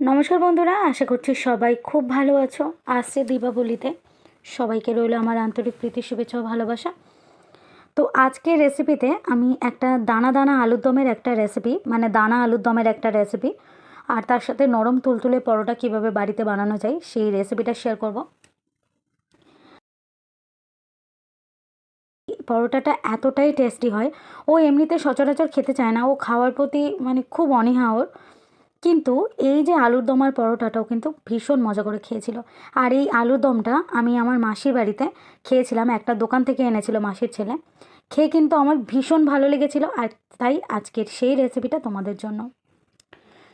নমস্কার বন্ধুরা, আশা করছি সবাই খুব ভালো আছো। আসছে দীপাবলিতে। সবাইকে রইল আমার আন্তরিক প্রীতি, শুভেচ্ছা ও ভালোবাসা। তো আজকের রেসিপিতে আমি একটা দানা দানা আলুর দমের একটা রেসিপি মানে দানা আলুর দমের একটা রেসিপি আর তার সাথে নরম তুলতুলে পরোটা কীভাবে বাড়িতে বানানো যায় সেই রেসিপিটা শেয়ার করব। পরোটাটা এতটাই টেস্টি হয়, ও এমনিতে সচরাচর খেতে চায় না, ও খাওয়ার প্রতি মানে খুব অনীহা ওর। কিন্তু এই যে আলুর দম আর পরোটাটাও কিন্তু ভীষণ মজা করে খেয়েছিল। আর এই আলুর দমটা আমি আমার মাসির বাড়িতে খেয়েছিলাম, একটা দোকান থেকে এনেছিল মাসির ছেলে। খেয়ে কিন্তু আমার ভীষণ ভালো লেগেছিল আর তাই আজকের সেই রেসিপিটা তোমাদের জন্য।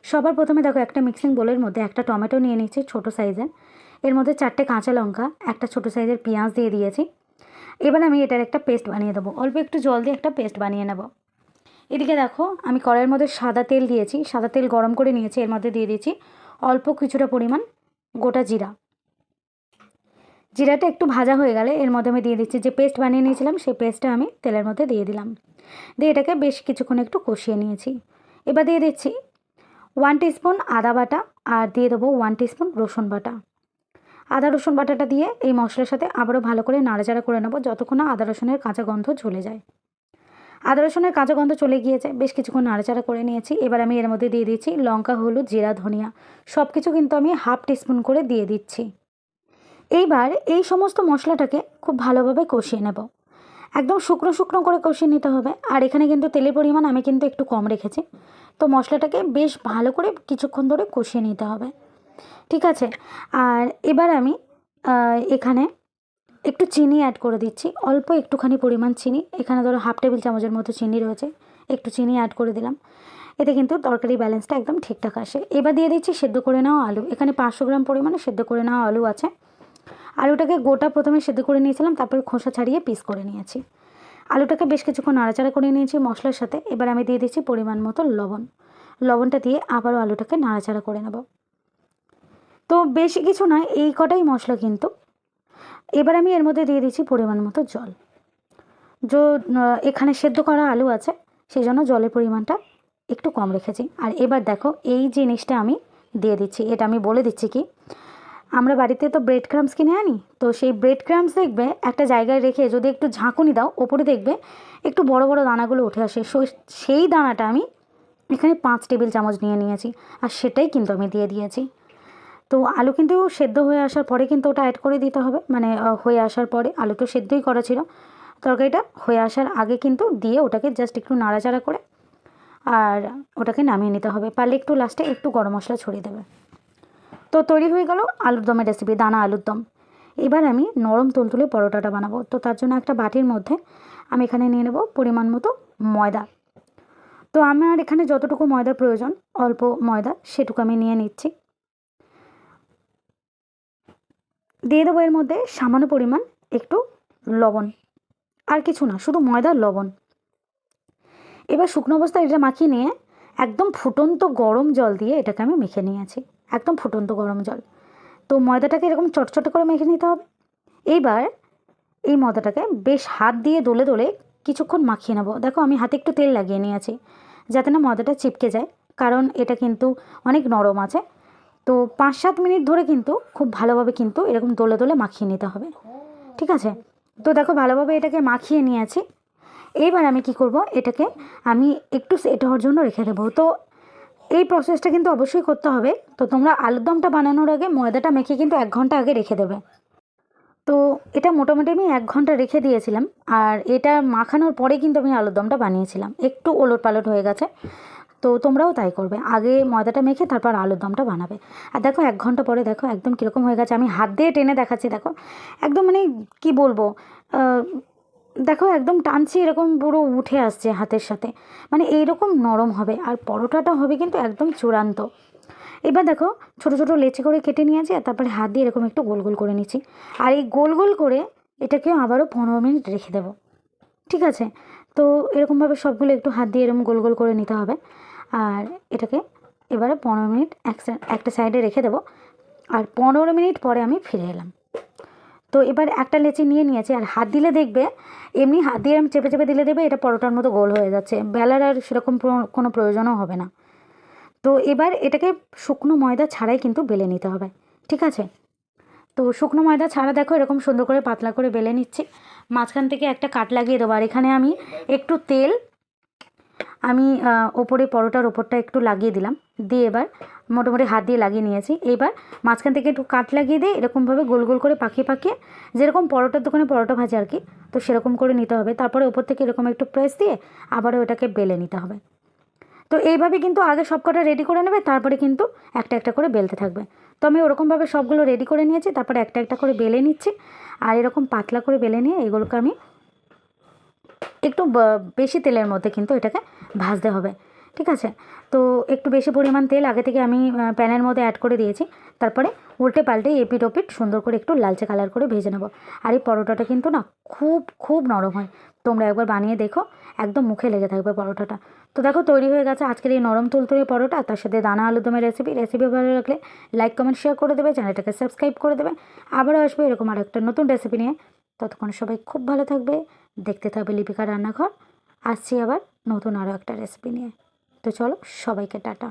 সবার প্রথমে দেখো, একটা মিক্সিং বোলের মধ্যে একটা টমেটো নিয়ে নিচ্ছি ছোটো সাইজের এর মধ্যে চারটে কাঁচা লঙ্কা, একটা ছোটো সাইজের পেঁয়াজ দিয়ে দিয়েছি। এবার আমি এটার একটা পেস্ট বানিয়ে দেবো। অল্প একটু জল দিয়ে একটা পেস্ট বানিয়ে নেব। এদিকে দেখো, আমি কড়াইয়ের মধ্যে সাদা তেল দিয়েছি। সাদা তেল গরম করে নিয়েছি, এর মধ্যে দিয়ে দিয়েছি অল্প কিছুটা পরিমাণ গোটা জিরা। জিরাটা একটু ভাজা হয়ে গেলে এর মধ্যে আমি দিয়ে দিচ্ছি যে পেস্ট বানিয়ে নিয়েছিলাম, সেই পেস্টটা আমি তেলের মধ্যে দিয়ে দিলাম। দিয়ে এটাকে বেশ কিছুক্ষণ একটু কষিয়ে নিয়েছি। এবার দিয়ে দিচ্ছি ওয়ান টিস্পুন আদা বাটা আর দিয়ে দেবো ওয়ান টিস্পুন রসুন বাটা। আদা রসুন বাটাটা দিয়ে এই মশলার সাথে আবারও ভালো করে নাড়াচাড়া করে নেব, যতক্ষণ না আদা রসুনের কাঁচা গন্ধ চলে যায়। আদা রসুনের কাঁচা গন্ধ চলে গিয়েছে। বেশ কিছুক্ষণ নাড়াচাড়া করে নিয়েছি। এবার আমি এর মধ্যে দিয়ে দিচ্ছি লঙ্কা, হলুদ, জিরা, ধনিয়া। সব কিছু কিন্তু আমি হাফ টিস্পুন করে দিয়ে দিচ্ছি। এইবার এই সমস্ত মশলাটাকে খুব ভালোভাবে কষিয়ে নেব। একদম শুকনো শুকনো করে কষিয়ে নিতে হবে। আর এখানে কিন্তু তেলের পরিমাণ আমি কিন্তু একটু কম রেখেছি। তো মশলাটাকে বেশ ভালো করে কিছুক্ষণ ধরে কষিয়ে নিতে হবে। ঠিক আছে? আর এবার আমি এখানে একটু চিনি অ্যাড করে দিচ্ছি। অল্প একটুখানি পরিমাণ চিনি। এখানে ধরো হাফ টেবিল চামচের মতো চিনি রয়েছে। একটু চিনি অ্যাড করে দিলাম। এতে কিন্তু তরকারি ব্যালেন্সটা একদম ঠিকঠাক আসে। এবার দিয়ে দিচ্ছি সেদ্ধ করে নেওয়া আলু। এখানে পাঁচশো গ্রাম পরিমাণে সেদ্ধ করে নেওয়া আলু আছে। আলুটাকে গোটা প্রথমে সেদ্ধ করে নিয়েছিলাম, তারপর খোসা ছাড়িয়ে পিস করে নিয়েছি। আলুটাকে বেশ কিছুক্ষণ নাড়াচাড়া করে নিয়েছি মশলার সাথে। এবার আমি দিয়ে দিচ্ছি পরিমাণ মতো লবণ। লবণটা দিয়ে আবারও আলুটাকে নাড়াচাড়া করে নেব। তো বেশি কিছু নয়, এই কটাই মশলা কিন্তু এবার আমি এর মধ্যে দিয়ে দিচ্ছি পরিমাণ মতো জল। যো এখানে সেদ্ধ করা আলু আছে, সেই জন্য জলের পরিমাণটা একটু কম রেখেছি। আর এবার দেখো, এই জিনিসটা আমি দিয়ে দিচ্ছি। এটা আমি বলে দিচ্ছি কি, আমরা বাড়িতে তো ব্রেড ক্রামস কিনে আনি, তো সেই ব্রেড ক্রামস দেখবে একটা জায়গায় রেখে যদি একটু ঝাঁকুনি দাও, ওপরে দেখবে একটু বড় বড় দানাগুলো উঠে আসে। সেই দানাটা আমি এখানে পাঁচ টেবিল চামচ নিয়ে নিয়েছি, আর সেটাই কিন্তু আমি দিয়ে দিয়েছি। তো আলু কিন্তু সেদ্ধ হয়ে আসার পরে কিন্তু ওটা অ্যাড করে দিতে হবে। মানে হয়ে আসার পরে আলু তো সেদ্ধই করা ছিল। তরকারিটা হয়ে আসার আগে কিন্তু দিয়ে ওটাকে জাস্ট একটু নাড়াচাড়া করে আর ওটাকে নামিয়ে নিতে হবে। পারলে একটু লাস্টে একটু গরম মশলা ছড়িয়ে দেবে। তো তৈরি হয়ে গেল আলুর দমের রেসিপি দানা আলুর দম। এবার আমি নরম তুলতুলে পরোটাটা বানাবো। তো তার জন্য একটা বাটির মধ্যে আমি এখানে নিয়ে নেব পরিমাণ মতো ময়দা। তো আমার এখানে যতটুকু ময়দার প্রয়োজন, অল্প ময়দা, সেটুকু আমি নিয়ে নিচ্ছি। দিয়ে দেবো এর মধ্যে সামান্য পরিমাণ একটু লবণ। আর কিছু না, শুধু ময়দার লবণ। এবার শুকনো অবস্থায় এটা মাখিয়ে নিয়ে একদম ফুটন্ত গরম জল দিয়ে এটাকে আমি মেখে নিয়েছি। একদম ফুটন্ত গরম জল। তো ময়দাটাকে এরকম চটচট করে মেখে নিতে হবে। এইবার এই ময়দাটাকে বেশ হাত দিয়ে দোলে দোলে কিছুক্ষণ মাখিয়ে নেব। দেখো, আমি হাতে একটু তেল লাগিয়ে নিয়েছি, যাতে না ময়দাটা চিপকে যায়। কারণ এটা কিন্তু অনেক নরম আছে। তো পাঁচ সাত মিনিট ধরে কিন্তু খুব ভালোভাবে কিন্তু এরকম দোলে দোলে মাখিয়ে নিতে হবে। ঠিক আছে? তো দেখো ভালোভাবে এটাকে মাখিয়ে নিয়েছি। এইবার আমি কি করব? এটাকে আমি একটু সেট হওয়ার জন্য রেখে দেবো। তো এই প্রসেসটা কিন্তু অবশ্যই করতে হবে। তো তোমরা আলুর দমটা বানানোর আগে ময়দাটা মেখে কিন্তু এক ঘণ্টা আগে রেখে দেবে। তো এটা মোটামুটি আমি এক ঘণ্টা রেখে দিয়েছিলাম। আর এটা মাখানোর পরে কিন্তু আমি আলুর দমটা বানিয়েছিলাম। একটু ওলট পালট হয়ে গেছে। তো তোমরাও তাই করবে। আগে ময়দাটা মেখে তারপর আলুর দমটা বানাবে। আর দেখো, এক ঘণ্টা পরে দেখো, একদম কীরকম হয়ে গেছে। আমি হাত দিয়ে টেনে দেখাচ্ছি, দেখো। একদম মানে কি বলব দেখো, একদম টানছি, এরকম পুরো উঠে আসছে হাতের সাথে। মানে এইরকম নরম হবে। আর পরোটাটা হবে কিন্তু একদম চূড়ান্ত। এবার দেখো, ছোটো ছোটো লেচি করে কেটে নিয়েছি, আর তারপরে হাত দিয়ে এরকম একটু গোল গোল করে নিচ্ছি। আর এই গোল গোল করে এটাকেও আবারও পনেরো মিনিট রেখে দেবো। ঠিক আছে? তো এরকমভাবে সবগুলো একটু হাত দিয়ে এরকম গোল গোল করে নিতে হবে। আর এটাকে এবারে পনেরো মিনিট একটা সাইডে রেখে দেবো। আর পনেরো মিনিট পরে আমি ফিরে এলাম। তো এবার একটা লেচি নিয়ে নিয়েছি, আর হাত দিলে দেখবে, এমনি হাত দিয়ে আমি চেপে চেপে দিলে দেবে এটা পরোটার মতো গোল হয়ে যাচ্ছে। বেলার আর সেরকম কোনো প্রয়োজনও হবে না। তো এবার এটাকে শুকনো ময়দা ছাড়াই কিন্তু বেলে নিতে হবে, ঠিক আছে? তো শুকনো ময়দা ছাড়া দেখো এরকম সুন্দর করে পাতলা করে বেলে নিচ্ছি। মাঝখান থেকে একটা কাট লাগিয়ে দেবো, আর এখানে আমি একটু তেল আমি ওপরে পরোটার ওপরটা একটু লাগিয়ে দিলাম। দিয়ে এবার মোটামুটি হাত দিয়ে লাগিয়ে নিয়েছি। এবার মাঝখান থেকে একটু কাট লাগিয়ে দিয়ে এরকমভাবে গোল গোল করে পাকিয়ে পাকিয়ে যেরকম পরোটার দোকানে পরোটা ভাজে আর কি, তো সেরকম করে নিতে হবে। তারপরে ওপর থেকে এরকম একটু প্রেস দিয়ে আবারও ওটাকে বেলে নিতে হবে। তো এইভাবে কিন্তু আগে সব কটা রেডি করে নেবে, তারপরে কিন্তু একটা একটা করে বেলতে থাকবে। তো আমি ওরকমভাবে সবগুলো রেডি করে নিয়েছি, তারপরে একটা একটা করে বেলে নিচ্ছি। আর এরকম পাতলা করে বেলে নিয়ে এগুলোকে আমি একটু বেশি তেলের মধ্যে কিন্তু এটাকে ভাজতে হবে, ঠিক আছে? তো একটু বেশি পরিমাণ তেল আগে থেকে আমি প্যানের মধ্যে অ্যাড করে দিয়েছি। তারপরে উল্টে পাল্টে এপিট ওপিট সুন্দর করে একটু লালচে কালার করে ভেজে নেব। আর এই পরোটাটা কিন্তু না খুব খুব নরম হয়। তোমরা একবার বানিয়ে দেখো, একদম মুখে লেগে থাকবে পরোটাটা। তো দেখো, তৈরি হয়ে গেছে আজকের এই নরম তুলতুলে পরোটা। তার সাথে দানা আলুদমের রেসিপি রেসিপি ভালো লাগলে লাইক কমেন্ট শেয়ার করে দেবে। চ্যানেলটাকে সাবস্ক্রাইব করে দেবে। আবারও আসবে এরকম আর একটা নতুন রেসিপি নিয়ে। ততক্ষণ সবাই খুব ভালো থাকবে। দেখতে থাকবে লিপিকা রান্নাঘর। আসছি আবার। নতুন আরও একটা রেসিপি নিয়ে। তো চলো সবাইকে টাটা।